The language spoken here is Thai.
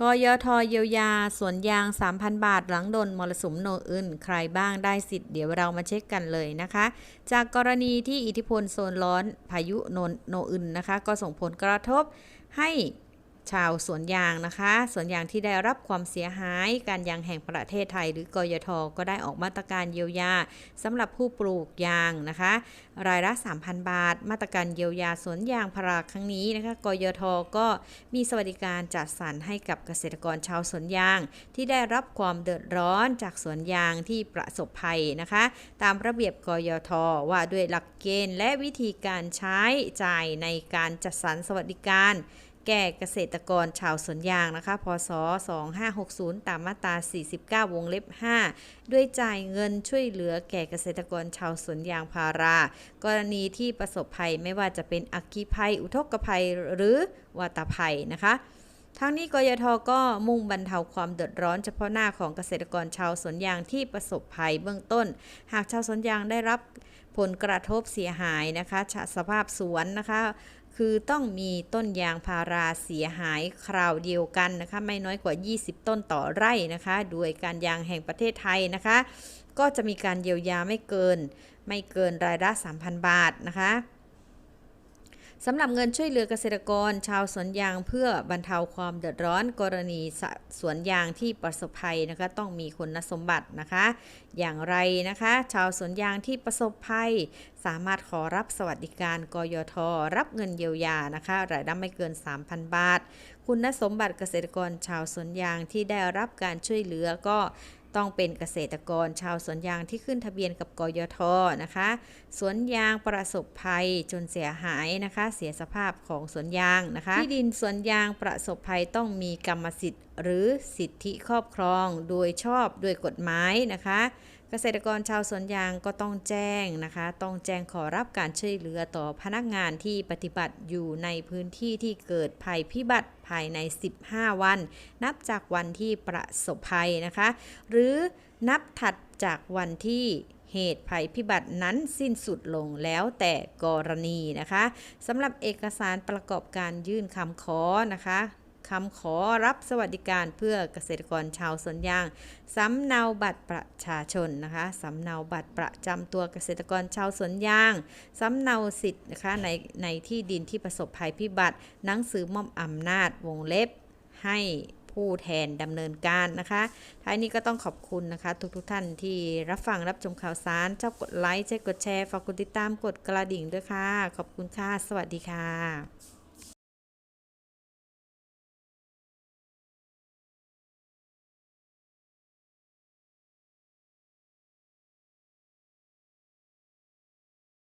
กยทเยียวยาสวนยาง 3,000 บาท หลังโดนมรสุมโนอื่นใครบ้างได้สิทธิ์เดี๋ยวเรามาเช็คกันเลยนะคะ จากกรณีที่อิทธิพลโซนร้อนพายุโนนโนอึนนะคะ ก็ส่งผลกระทบให้ ชาวสวนยางนะคะสวนยางที่ได้รับความเสียหายการยางแห่งประเทศไทย หรือกยทก็ได้ออกมาตรการเยียวยาสำหรับผู้ปลูกยางนะคะ รายละ 3,000 บาท มาตรการเยียวยาสวนยางพาราครั้งนี้นะคะกยทก็มีสวัสดิการจัดสรรให้กับเกษตรกรชาวสวนยาง ที่ได้รับความเดือดร้อนจากสวนยางที่ประสบภัยนะคะ ตามระเบียบกยทว่าด้วยหลักเกณฑ์และวิธีการใช้จ่ายในการจัดสรรสวัสดิการ แก่เกษตรกรชาวสวนยางนะคะ พศ 2560 ตามมาตรา 49 วงเล็บ 5 ด้วยจ่ายเงินช่วยเหลือแก่เกษตรกรชาวสวนยางพารา กรณีที่ประสบภัยไม่ว่าจะเป็นอัคคีภัย อุทกภัยหรือวาตภัยนะคะทั้งนี้กยทก็มุ่งบรรเทาความเดือดร้อนเฉพาะหน้าของเกษตรกรชาวสวนยางที่ประสบภัยเบื้องต้น หากชาวสวนยางได้รับผลกระทบเสียหายนะคะสภาพสวนนะคะ คือต้องมีต้นยางพาราเสียหายคราวเดียวกันนะคะไม่น้อยกว่า 20 ต้นต่อไร่นะคะโดยการยางแห่งประเทศไทยนะคะ ก็จะมีการเยียวยาไม่เกิน ไม่เกินรายละ 3,000 บาทนะคะ สำหรับเงินช่วยเหลือเกษตรกร ชาวสวนยางเพื่อบรรเทาความเดือดร้อน กรณีสสวนยางที่ประสบภัยนะคะต้องมีคุณสมบัตินะคะ อย่างไรนะคะ ชาวสวนยางที่ประสบภัย สามารถขอรับสวัสดิการกยท รับเงินเยียวยานะคะรายได้ไม่เกิน 3,000 บาท คุณสมบัติเกษตรกรชาวสวนยางที่ได้รับการช่วยเหลือก็ ต้องเป็นเกษตรกรชาวสวนยางที่ขึ้นทะเบียนกับกยทนะคะ สวนยางประสบภัยจนเสียหายนะคะ เสียสภาพของสวนยางนะคะ ที่ดินสวนยางประสบภัยต้องมีกรรมสิทธิ์ หรือสิทธิครอบครองโดยชอบด้วยกฎหมายนะคะ กษตรกรชาวสวนยางก็ต้องแจ้งนะคะ ต้องแจ้งขอรับการช่วยเหลือต่อพนักงานที่ปฏิบัติอยู่ในพื้นที่ที่เกิดภัยพิบัติภายใน 15 วัน นับจากวันที่ประสบภัยนะคะ หรือนับถัดจากวันที่เหตุภัยพิบัตินั้นสิ้นสุดลงแล้วแต่กรณีนะคะสำหรับเอกสารประกอบการยื่นคำขอนะคะ คำขอรับสวัสดิการเพื่อเกษตรกรชาวสวนยาง สำเนาบัตรประชาชนนะคะสำเนาบัตรประจำตัวเกษตรกรชาวสวนยาง สำเนาสิทธิ์นะคะในในที่ดินที่ประสบภัยพิบัติ หนังสือมอบอำนาจวงเล็บให้ผู้แทนดำเนินการนะคะท้ายนี้ก็ต้องขอบคุณนะคะ ทุกทท่านที่รับฟังรับชมข่าวสารชอบกดไลค์ใช่กดแชร์ฝากกดติดตามกดกระดิ่งด้วยค่ะ ขอบคุณค่ะ สวัสดีค่ะ